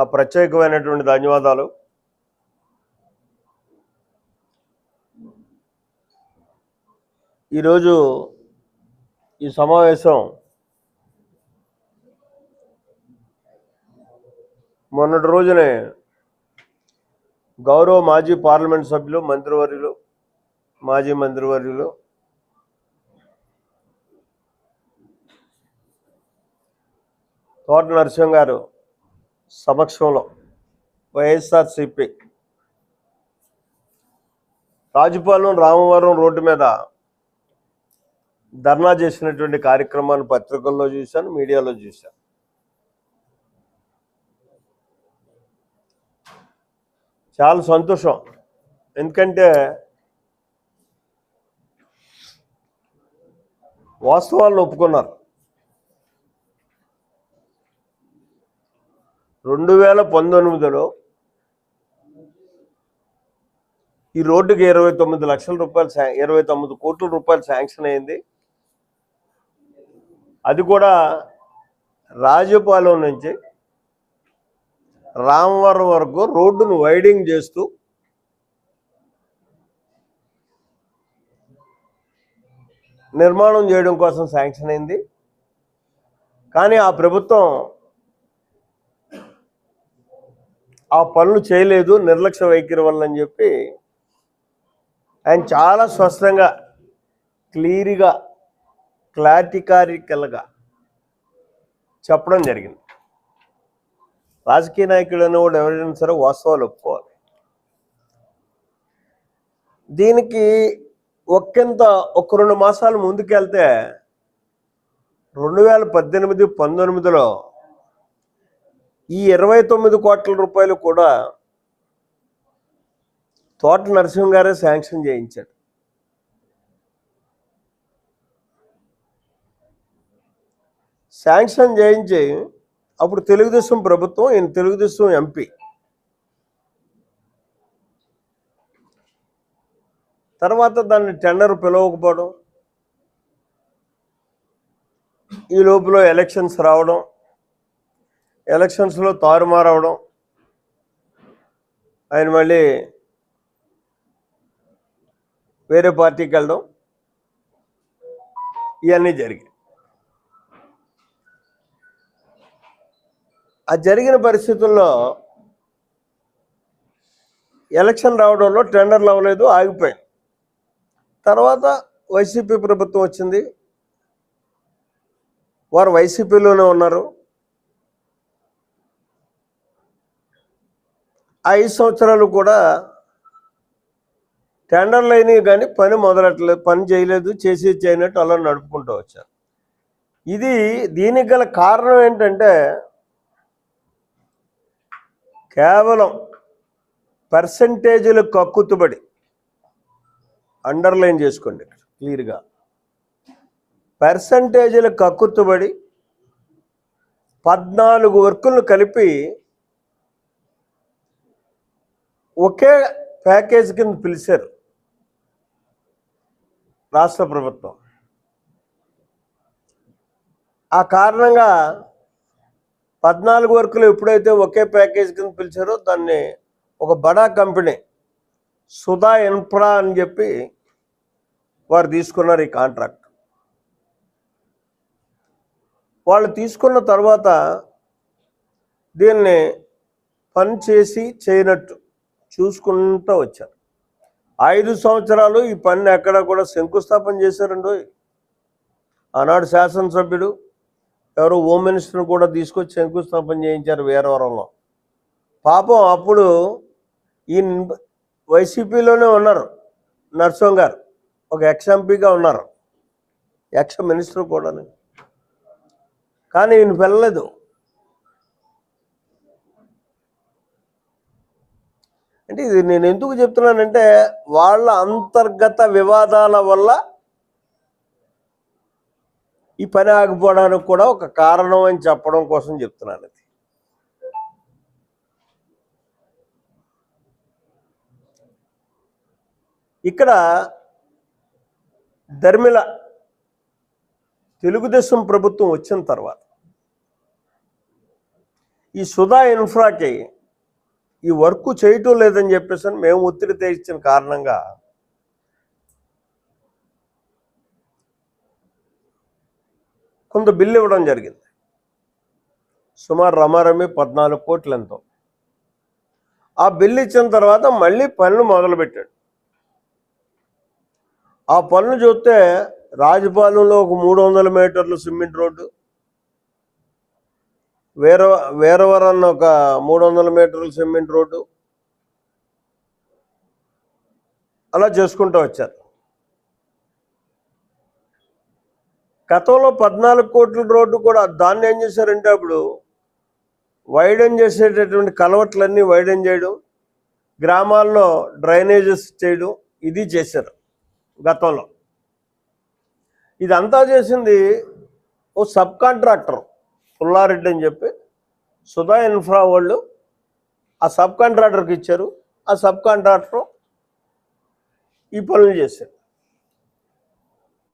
నా ప్రత్యేకమైనటువంటి ధన్యవాదాలు. ఈరోజు ఈ సమావేశం మొన్నటి రోజునే గౌరవ మాజీ పార్లమెంట్ సభ్యులు మంత్రివర్యులు మాజీ మంత్రివర్యులు తోట నరసింహ గారు సమక్షంలో వైఎస్ఆర్సిపి. రాజుపాలెం రామవరం రోడ్డు మీద ధర్నా చేసినటువంటి కార్యక్రమాన్ని పత్రికల్లో చూశాను మీడియాలో చూశాను. చాలా సంతోషం. ఎందుకంటే వాస్తవాలను ఒప్పుకున్నారు. రెండు వేల పంతొమ్మిదిలో ఈ రోడ్డుకి ఇరవై తొమ్మిది లక్షల రూపాయలు శా- ఇరవై తొమ్మిది కోట్ల రూపాయలు శాంక్షన్ అయింది. అది కూడా రాజపాలెం నుంచి రామవరం వరకు రోడ్డును వైడింగ్ చేస్తూ నిర్మాణం చేయడం కోసం శాంక్షన్ అయింది. కానీ ఆ ప్రభుత్వం ఆ పనులు చేయలేదు నిర్లక్ష్య వైఖరి వల్ల అని చెప్పి ఆయన చాలా స్పష్టంగా క్లియర్గా క్లారిటికారికల్గా చెప్పడం జరిగింది. రాజకీయ నాయకుడు అనేవాడు ఎవరైనా సరే వాస్తవాలు ఒప్పుకోవాలి. దీనికి ఒక్కంత ఒక రెండు మాసాలు ముందుకెళ్తే రెండు వేల పద్దెనిమిది పంతొమ్మిదిలో ఈ ఇరవై తొమ్మిది కోట్ల రూపాయలు కూడా తోట నరసింహ గారే శాంక్షన్ చేయించాడు. శాంక్షన్ చేయించి అప్పుడు తెలుగుదేశం ప్రభుత్వం ఈయన తెలుగుదేశం ఎంపీ. తర్వాత దాన్ని టెండర్ పిలవకపోవడం ఈ లోపల ఎలక్షన్స్ రావడం ఎలక్షన్స్లో తారుమారవడం ఆయన మళ్ళీ వేరే పార్టీకి వెళ్ళడం ఇవన్నీ జరిగాయి. ఆ జరిగిన పరిస్థితుల్లో ఎలక్షన్ రావడంలో టెండర్లు అవ్వలేదు ఆగిపోయాయి. తర్వాత వైసీపీ ప్రభుత్వం వచ్చింది. వారు వైసీపీలోనే ఉన్నారు. ఐదు సంవత్సరాలు కూడా టెండర్లు అయినాయి కానీ పని మొదలట్లేదు పని చేయలేదు చేసి చేయనట్టు అలా నడుపుకుంటూ వచ్చారు. ఇది దీనికి గల కారణం ఏంటంటే కేవలం పర్సంటేజీలు కక్కుతుబడి అండర్లైన్ చేసుకోండి క్లియర్గా పర్సంటేజీలు కక్కుతుబడి పద్నాలుగు వర్కులను కలిపి ఒకే ప్యాకేజ్ కింద పిలిచారు రాష్ట్ర ప్రభుత్వం. ఆ కారణంగా పద్నాలుగు వర్కులు ఎప్పుడైతే ఒకే ప్యాకేజ్ కింద పిలిచారో దాన్ని ఒక బడా కంపెనీ సుధా ఇన్ఫ్రా అని చెప్పి వారు తీసుకున్నారు ఈ కాంట్రాక్ట్. వాళ్ళు తీసుకున్న తర్వాత దీన్ని పని చేసి చేయనట్టు చూసుకుంటూ వచ్చారు. ఐదు సంవత్సరాలు ఈ పని ఎక్కడ కూడా శంకుస్థాపన చేశారండి ఆనాడు శాసనసభ్యుడు ఎవరు హోమ్ మినిస్టర్ని కూడా తీసుకొచ్చి శంకుస్థాపన చేయించారు వేరవరంలో. పాపం అప్పుడు ఈ వైసీపీలోనే ఉన్నారు నర్సం గారు ఒక ఎక్స్ ఎంపీగా ఉన్నారు ఎక్స్ మినిస్టర్ కూడా కానీ ఈయన వెళ్ళలేదు అంటే ఇది నేను ఎందుకు చెప్తున్నానంటే వాళ్ళ అంతర్గత వివాదాల వల్ల ఈ పని ఆగిపోవడానికి కూడా ఒక కారణం అని చెప్పడం కోసం చెప్తున్నాను అది. ఇక్కడ ధర్మిల తెలుగుదేశం ప్రభుత్వం వచ్చిన తర్వాత ఈ సుధా ఇన్ఫ్రాకి ఈ వర్క్ చేయటం లేదని చెప్పేసి అని మేము ఒత్తిడి తెచ్చిన కారణంగా కొంత బిల్లు ఇవ్వడం జరిగింది. సుమారు రమారమి పద్నాలుగు కోట్లు ఎంతో. ఆ బిల్లు ఇచ్చిన తర్వాత మళ్ళీ పనులు మొదలుపెట్టాడు. ఆ పనులు చూస్తే రాజపాలెంలో ఒక మూడు వందల మీటర్లు సిమెంట్ రోడ్డు వేర వేరవరన్న ఒక మూడు వందల మీటర్ల సిమెంట్ రోడ్డు అలా చేసుకుంటూ వచ్చారు. గతంలో పద్నాలుగు కోట్ల రోడ్డు కూడా దాన్ని ఏం చేశారంటే అప్పుడు వైడెన్ చేసేటటువంటి కలవట్లన్నీ వైడెన్ చేయడం గ్రామాల్లో డ్రైనేజెస్ చేయడం ఇది చేశారు గతంలో. ఇదంతా చేసింది ఓ సబ్ కాంట్రాక్టర్. పుల్లారెడ్డి అని చెప్పి సుధా ఇన్ఫ్రా వాళ్ళు ఆ సబ్ కాంట్రాక్టర్కి ఇచ్చారు. ఆ సబ్ కాంట్రాక్టర్ ఈ పనులు చేశారు.